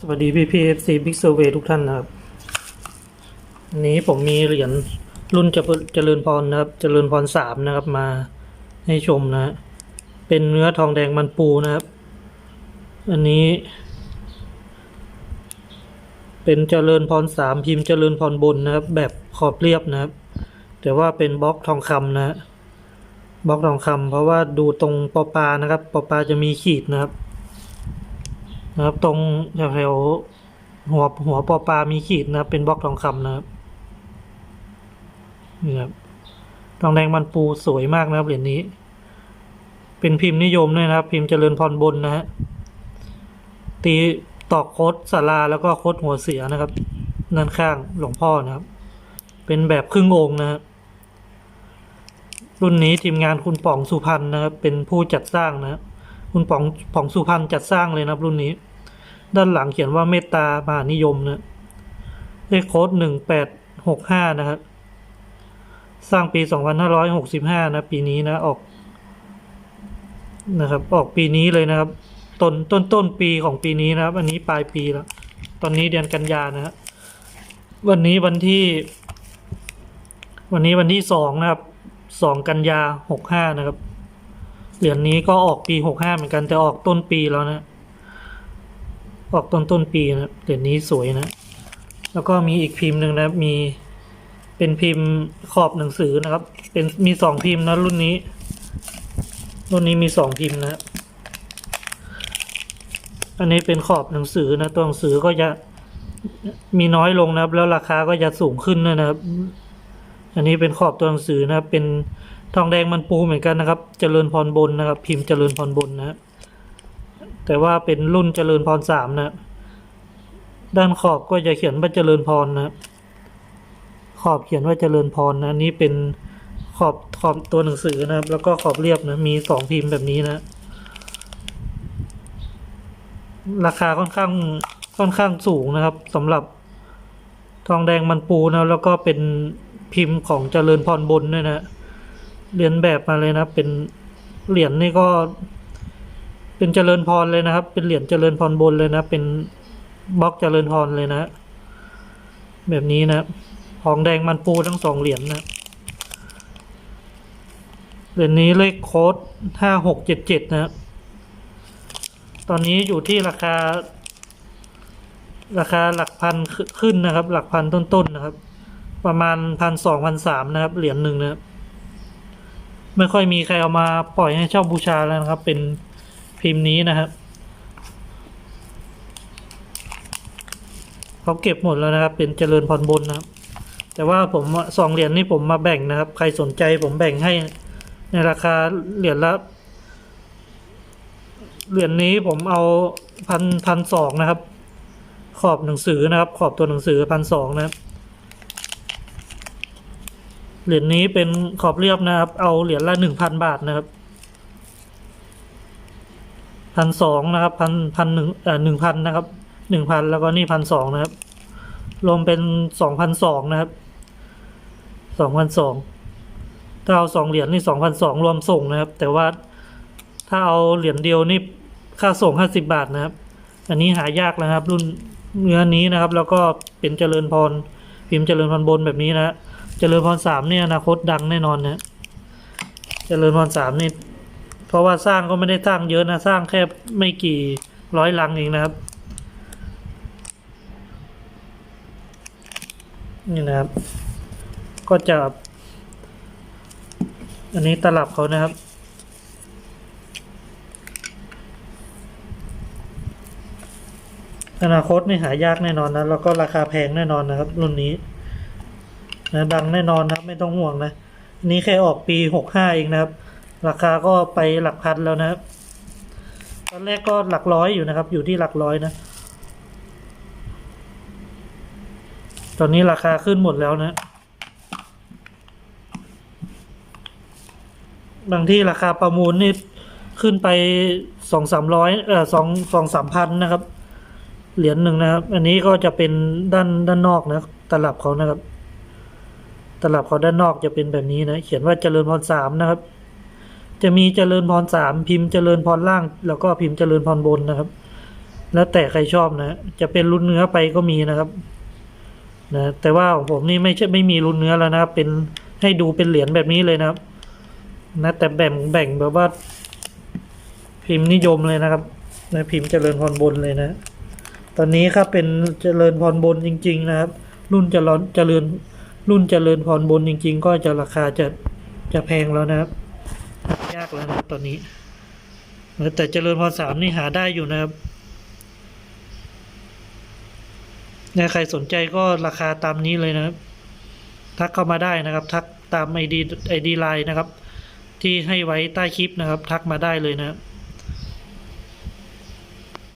สวัสดีพี่พีเอฟซีบิ๊กเซอร์เวทุกท่านนะครับอันนี้ผมมีเหรียญรุ่นเจริญเจริญพรนะครับ เจริญพรสามนะครับมาให้ชมนะ เป็นเนื้อทองแดงมันปูนะครับ อันนี้ เป็นเจริญพรสามพิมพ์เจริญพรบนนะครับ แบบขอบเรียบนะครับ แต่ว่าเป็นบล็อกทองคำนะฮะบล็อกทองคำเพราะว่าดูตรงปอปลานะครับปอปลาจะมีขีดนะครับ นะครับ ตรงแถวหัวหัวปอปลามีขีดนะครับ เป็นบล็อกทองคำนะครับนี่ครับทองแดงมันปูสวยมากนะครับเหรียญนี้ เป็นพิมพ์นิยมด้วยนะครับ พิมพ์เจริญพรบนนะฮะตีตอกโคดสาราแล้วก็โคดหัวเสียนะครับด้านข้างหลวงพ่อนะครับ เป็นแบบครึ่งองค์นะครับรุ่นนี้ทีมงานคุณป๋องสุพรรณนะครับ เป็นผู้จัดสร้างนะครับ คุณป๋องป๋องสุพรรณจัดสร้างเลยนะรุ่นนี้ ด้านหลังเขียนว่าเมตตามหานิยมนะเลขโค้ดหนึ่งแปดหกห้านะครับ สร้างปีสองพันห้าร้อยหกสิบห้านะ ปีนี้นะออกนะครับ ออกปีนี้เลยนะครับต้นต้นต้นปีของปีนี้นะครับ อันนี้ปลายปีแล้ว ตอนนี้เดือนกันยานะฮะวันนี้วันที่ วันนี้วันที่สองนะครับสองกันยาหกห้านะครับ เหรียญนี้ก็ออกปีหกห้าเหมือนกันแต่ออกต้นปีแล้วนะ ออกต้นต้นปีนะเหรียญนี้สวยนะ แล้วก็มีอีกพิมพ์หนึ่งนะมีเป็นพิมพ์ขอบหนังสือนะครับ เป็นมีสองพิมพ์นะรุ่นนี้ รุ่นนี้มีสองพิมพ์นะ อันนี้เป็นขอบหนังสือนะตัวหนังสือก็จะมีน้อยลงนะครับ แล้วราคาก็จะสูงขึ้นนะครับ อันนี้เป็นขอบตัวหนังสือนะเป็น ทองแดงมันปูเหมือนกันนะครับ เจริญพรบนนะครับ พิมพ์เจริญพรบนนะแต่ว่าเป็นรุ่นเจริญพรสามนะด้านขอบก็จะเขียนว่าเจริญพรนะครับขอบเขียนว่าเจริญพรนะนนี้เป็นขอบขอบตัวหนังสือนะครับ แล้วก็ขอบเรียบนะมีสองพิมพ์แบบนี้นะ ราคาค่อนข้างค่อนข้างสูงนะครับสำหรับทองแดงมันปูนะแล้วก็เป็นพิมพ์ของเจริญพรบนด้วยนะ เรียนแบบมาเลยนะเป็นเหรียญนี่ก็ เป็นเจริญพรเลยนะครับ เป็นเหรียญเจริญพรบนเลยนะ เป็นบล็อกเจริญพรเลยนะ แบบนี้นะทองแดงมันปูทั้งสองเหรียญนะเหรียญนี้เลขโค้ดห้าหกเจ็ดเจ็ดนะตอนนี้อยู่ที่ราคา ราคาหลักพันขึ้นนะครับ หลักพันต้นๆนะครับ ประมาณพันสองพันสามนะครับ เหรียญหนึ่งนะครับ ไม่ค่อยมีใครเอามาปล่อยให้เช่าบูชาแล้วนะครับ เป็นพิมพ์นี้นะครับเขาเก็บหมดแล้วนะครับ เป็นเจริญพรบนนะครับ แต่ว่าผมสองเหรียญนี่ผมมาแบ่งนะครับ ใครสนใจผมแบ่งให้ในราคาเหรียญละเหรียญนี้ผมเอาพันพันสองนะครับ ขอบหนังสือนะครับ ขอบตัวหนังสือพันสองนะครับ เหรียญนี้เป็นขอบเรียบนะครับ เอาเหรียญละหนึ่งพันบาทนะครับพันสองนะครับพันพันหนึ่งเอ่อหนึ่งพันนะครับหนึ่งพันแล้วก็นี่พันสองนะครับ รวมเป็นสองพันสองนะครับสองพันสองถ้าเอาสองเหรียญนี่สองพันสองรวมส่งนะครับ แต่ว่าถ้าเอาเหรียญเดียวนี่ค่าส่งห้าสิบบาทนะครับ อันนี้หายากนะครับ รุ่นเนื้อนี้นะครับ แล้วก็เป็นเจริญพรพิมพ์เจริญพรบนแบบนี้นะ เจริญพรสามเนี่ยอนาคตดังแน่นอนนะเจริญพรสามนี่เพราะว่าสร้างก็ไม่ได้สร้างเยอะนะสร้างแค่ไม่กี่ร้อยลังเองนะครับ นี่นะครับ ก็จะอันนี้ตลับเขานะครับอนาคตนี่หายากแน่นอนนะ แล้วก็ราคาแพงแน่นอนนะครับ รุ่นนี้ นะดังแน่นอนนะไม่ต้องห่วงนะนนี้แค่ออกปีหกห้าเองนะครับ ราคาก็ไปหลักพันแล้วนะครับ ตอนแรกก็หลักร้อยอยู่นะครับ อยู่ที่หลักร้อยนะ ตอนนี้ราคาขึ้นหมดแล้วนะ บางที่ราคาประมูลนี่ขึ้นไปสองสามร้อยเออสองสองสามพันนะครับ เหรียญหนึ่งนะครับ อันนี้ก็จะเป็นด้านด้านนอกนะตลับเขานะครับ ตลับเขาด้านนอกจะเป็นแบบนี้นะ เขียนว่าเจริญพรสามนะครับ จะมีเจริญพรสามพิมพ์เจริญพรล่าง แล้วก็พิมพ์เจริญพรบนนะครับ แล้วแต่ใครชอบนะ จะเป็นรุ่นเนื้อไปก็มีนะครับนะแต่ว่าของผมนี่ไม่ใช่ไม่มีรุ่นเนื้อแล้วนะครับ เป็นให้ดูเป็นเหรียญแบบนี้เลยนะครับ นะแต่แบ่งแบ่งแบบว่า พิมพ์นิยมเลยนะครับนะพิมพ์เจริญพรบนเลยนะ ตอนนี้ครับเป็นเจริญพรบนจริง ๆ นะครับ รุ่นเจริญเจริญ รุ่นเจริญพรบนจริง ๆ ก็จะราคาจะจะแพงแล้วนะครับหายากแล้วนะตอนนี้ แต่เจริญพรสามนี่หาได้อยู่นะครับนะใครสนใจก็ราคาตามนี้เลยนะครับ ทักเข้ามาได้นะครับ ทักตามไอดีไอดีไลน์นะครับ ที่ให้ไว้ใต้คลิปนะครับ ทักมาได้เลยนะครับ